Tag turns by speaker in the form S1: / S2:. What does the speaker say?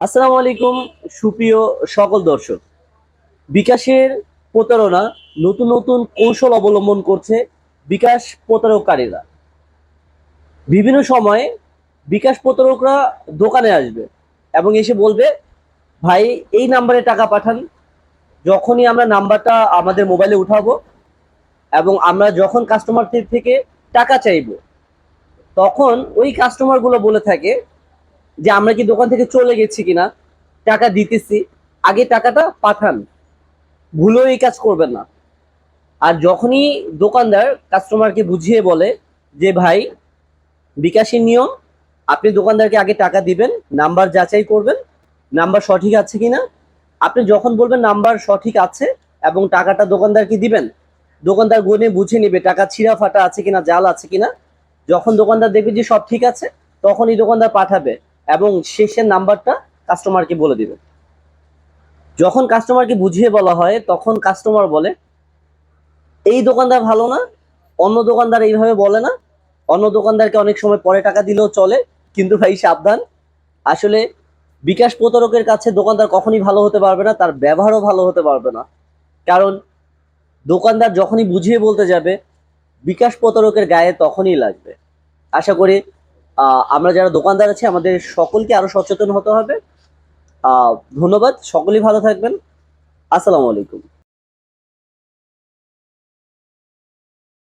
S1: আসসালামু আলাইকুম, সুপ্রিয় সকল দর্শক। বিকাশের প্রতারণা নতুন নতুন কৌশল অবলম্বন করছে বিকাশ প্রতারককারীরা। বিভিন্ন সময়ে বিকাশ প্রতারকরা দোকানে আসবে এবং এসে বলবে, ভাই, এই নাম্বারে টাকা পাঠান। যখনই আমরা নাম্বারটা আমাদের মোবাইলে উঠাবো এবং আমরা যখন কাস্টমারদের থেকে টাকা চাইব, তখন ওই কাস্টমারগুলো বলে থাকে যে আমরা কি দোকান থেকে চলে গেছি কিনা, টাকা দিতেছি, আগে টাকাটা পাঠান। ভুলেও এই কাজ করবেন না। আর যখনই দোকানদার কাস্টমারকে বুঝিয়ে বলে যে, ভাই, বিকাশের নিয়ম, আপনি দোকানদারকে আগে টাকা দিবেন, নাম্বার যাচাই করবেন, নাম্বার সঠিক আছে কিনা? আপনি যখন বলবেন নাম্বার সঠিক আছে এবং টাকাটা দোকানদারকে দিবেন, দোকানদার গনে বুঝে নেবে টাকা ছিঁড়া ফাটা আছে কিনা, জাল আছে কিনা। যখন দোকানদার দেখবে যে সব ঠিক আছে, তখনই দোকানদার পাঠাবে। এবং শেষের নাম্বারটা কাস্টমারকে বলে দিবে। যখন কাস্টমারকে বুঝিয়ে বলা হয়, তখন কাস্টমার বলে, এই দোকানদার ভালো না, অন্য দোকানদার এইভাবে বলে না। অন্য দোকানদারকে অনেক সময় পরে টাকা দিলেও চলে, কিন্তু ভাই সাবধান। আসলে বিকাশ প্রতারকের কাছে দোকানদার কখনই ভালো হতে পারবে না, তার ব্যবহারও ভালো হতে পারবে না। কারণ দোকানদার যখনই বুঝিয়ে বলতে যাবে, বিকাশ প্রতারকের গায়ে তখনই লাগবে। আশা করি আমরা যারা দোকানদার আছি, আমাদের সকলকে আরও সচেতন হতে হবে। ধন্যবাদ। সকলেই ভালো থাকবেন। আসসালামু আলাইকুম।